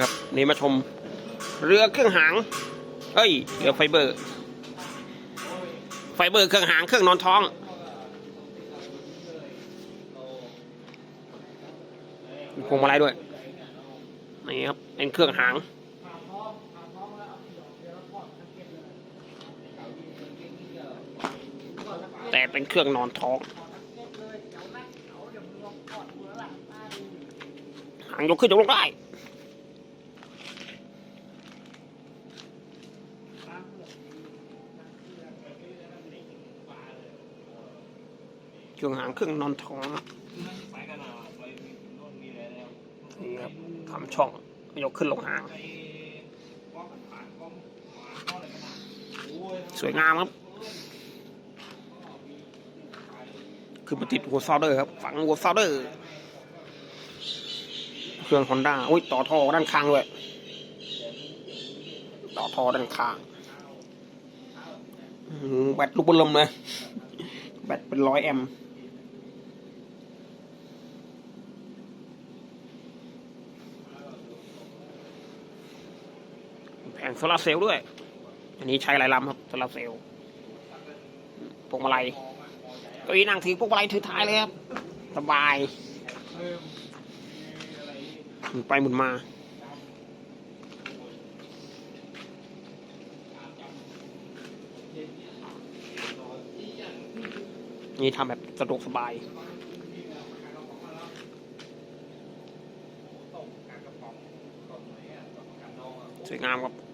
ครับนี่มาชมเรือเครื่องหางเอ้ยเรือไฟเบอร์ ไฟเบอร์เครื่องหางเครื่องนอนท้องพวงมาลัยด้วยนี่ครับเป็นเครื่องหางแต่เป็นเครื่องนอนท้องหางยกขึ้นยกลงได้ เครื่องหางเครื่องนอนท้องนี่ครับทำช่องยกขึ้นลงหาง สวยงามครับ คือมาติดหัวซาวเดอร์ครับ ฝังหัวซาวเดอร์ เครื่องฮอนด้าอุ้ยต่อท่อด้านข้างด้วย ต่อท่อด้านข้างแบตลูกบอลลมเลย แบตเป็นร้อยแอมป์ แผงโซลาร์เซลล์ด้วย อันนี้ใช้หลายลำครับโซลาร์เซลล์พวงมาลัยก็อีนั่งถือพวงมาลัยถือท้ายเลยครับ สบายหมุนไปหมุนมานี่ทำแบบสะดวกสบาย Soy.